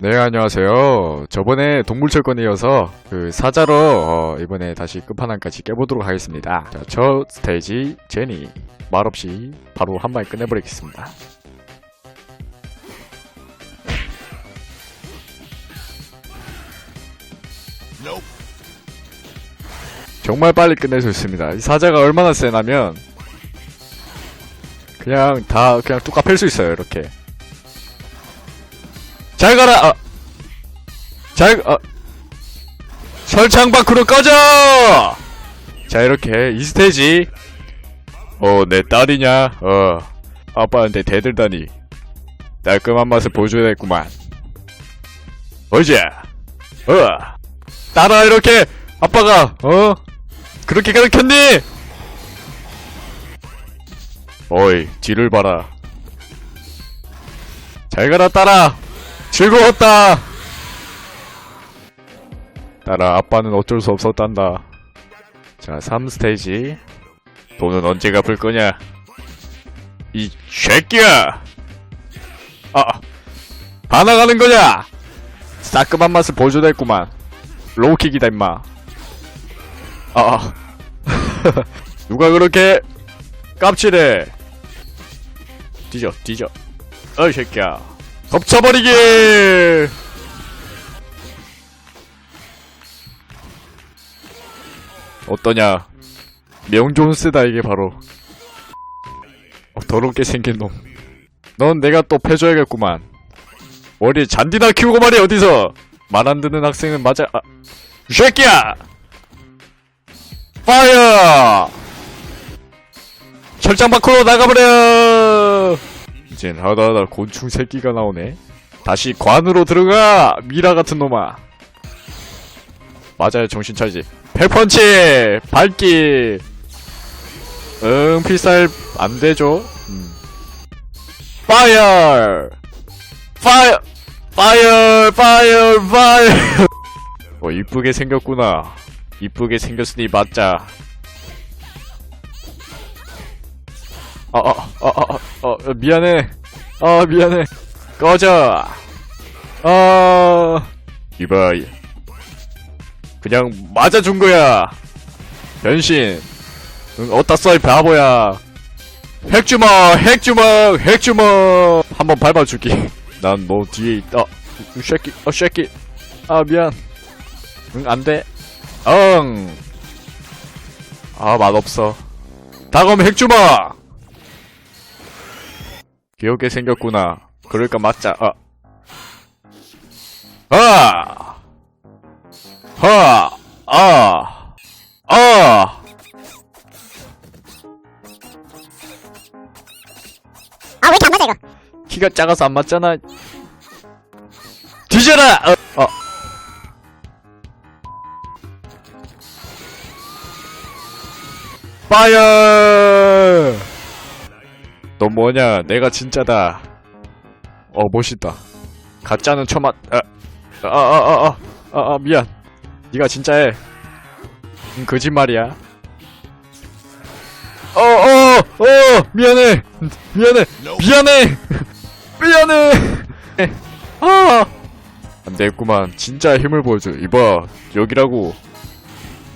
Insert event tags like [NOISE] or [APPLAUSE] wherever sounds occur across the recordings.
네, 안녕하세요. 저번에 동물철권에 이어서 그 사자로 어, 이번에 다시 끝판왕까지 깨보도록 하겠습니다. 자, 첫 스테이지 제니 말없이 바로 한 방에 끝내버리겠습니다. 정말 빨리 끝낼 수 있습니다. 이 사자가 얼마나 세냐면 그냥 다 그냥 뚝 갚을 수 있어요. 이렇게. 잘 가라. 아. 잘 아. 설창 밖으로 꺼져. 자 이렇게 이 스테이지. 어 내 딸이냐? 어 아빠한테 대들다니 깔끔한 맛을 보여줘야겠구만. 어자. 어 따라 이렇게 아빠가 어 그렇게 가르쳤니? 어이 뒤를 봐라. 잘 가라 따라. 즐거웠다. 따라 아빠는 어쩔 수 없었단다. 자, 3스테이지. 돈은 언제 갚을 거냐? 이 새끼야! 아, 반항하는 거냐? 싸끔한 맛을 보여줘야겠구만. 로우킥이다, 임마. 아, 아. [LAUGHS] 누가 그렇게 깝치래? 뒤져, 뒤져. 어이, 새끼야. 덮쳐버리기! 어떠냐? 명존스다 이게 바로. 어, 더럽게 생긴 놈. 넌 내가 또 패줘야겠구만. 머리에 잔디나 키우고 말이 어디서? 말 안 듣는 학생은 맞아. 아, 이 새끼야! 파이어! 철장 밖으로 나가버려! 이젠 하다하다 곤충 새끼가 나오네. 다시 관으로 들어가! 미라 같은 놈아. 맞아요, 정신 차리지. 백펀치! 밝기! 응, 필살 안 되죠? 음. 파이어! 파이어! 파이어! 파이어! 파이어! [LAUGHS] 어, 이쁘게 생겼구나. 이쁘게 생겼으니 맞자. 아, 아, 아, 아, 미안해. 아, 미안해. 꺼져. 아, 이봐. 그냥 맞아준 거야. 변신. 응, 어따 써, 이 바보야. 핵주먹, 핵주먹, 핵주먹. 한번 밟아줄게. 난너 뒤에 있다. 이 새끼, 어, 새끼. 아, 미안. 응, 안 돼. 응. 아, 맛없어. 다음 핵주먹! 귀엽게 생겼구나. 그러니까 맞자. 아. 아! 하! 아! 아! 아 왜 이렇게 안 맞아 이거 키가 작아서 안 맞잖아. 뒤져라! 어, 어. 파이어! 너 뭐냐? 내가 진짜다. 어, 멋있다. 가짜는 처맞, 아, 아, 아, 아, 미안. 네가 진짜해. 음, 거짓말이야. 어, 어, 어, 미안해. 미안해. 미안해. [LAUGHS] 미안해. [LAUGHS] 아, 안 되겠구만. 진짜 힘을 보여줘. 이봐, 여기라고.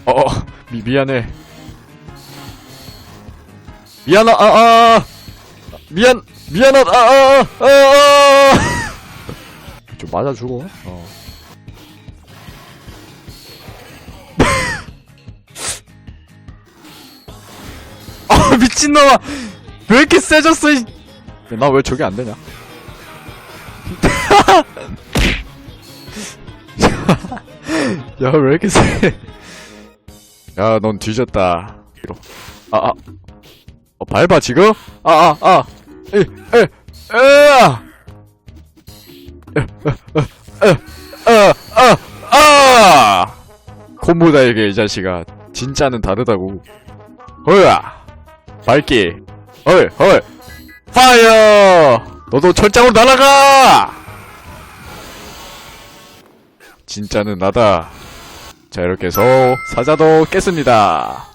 어, 어, 미, 미안해. 미안하, 아, 아, 미안, 미안하다, 아, 아, 아, 아. 좀 맞아주고, 어. [LAUGHS] 아, 미친놈아! 왜 이렇게 세졌어, 이. 나왜 저게 안 되냐? [LAUGHS] 야, 왜 이렇게 세? 야, 넌 뒤졌다. 뒤로. 아, 아. 어, 밟아, 지금? 아, 아, 아. 에, 에, 에, 아. 에, 에, 에, 에, 아, 아, 아. 콤보다, 이게, 이 자식아. 진짜는 다르다고. 허야. 밝기. 헐, 헐. 파이어! 너도 철장으로 날아가! 진짜는 나다. 자, 이렇게 해서 사자도 깼습니다.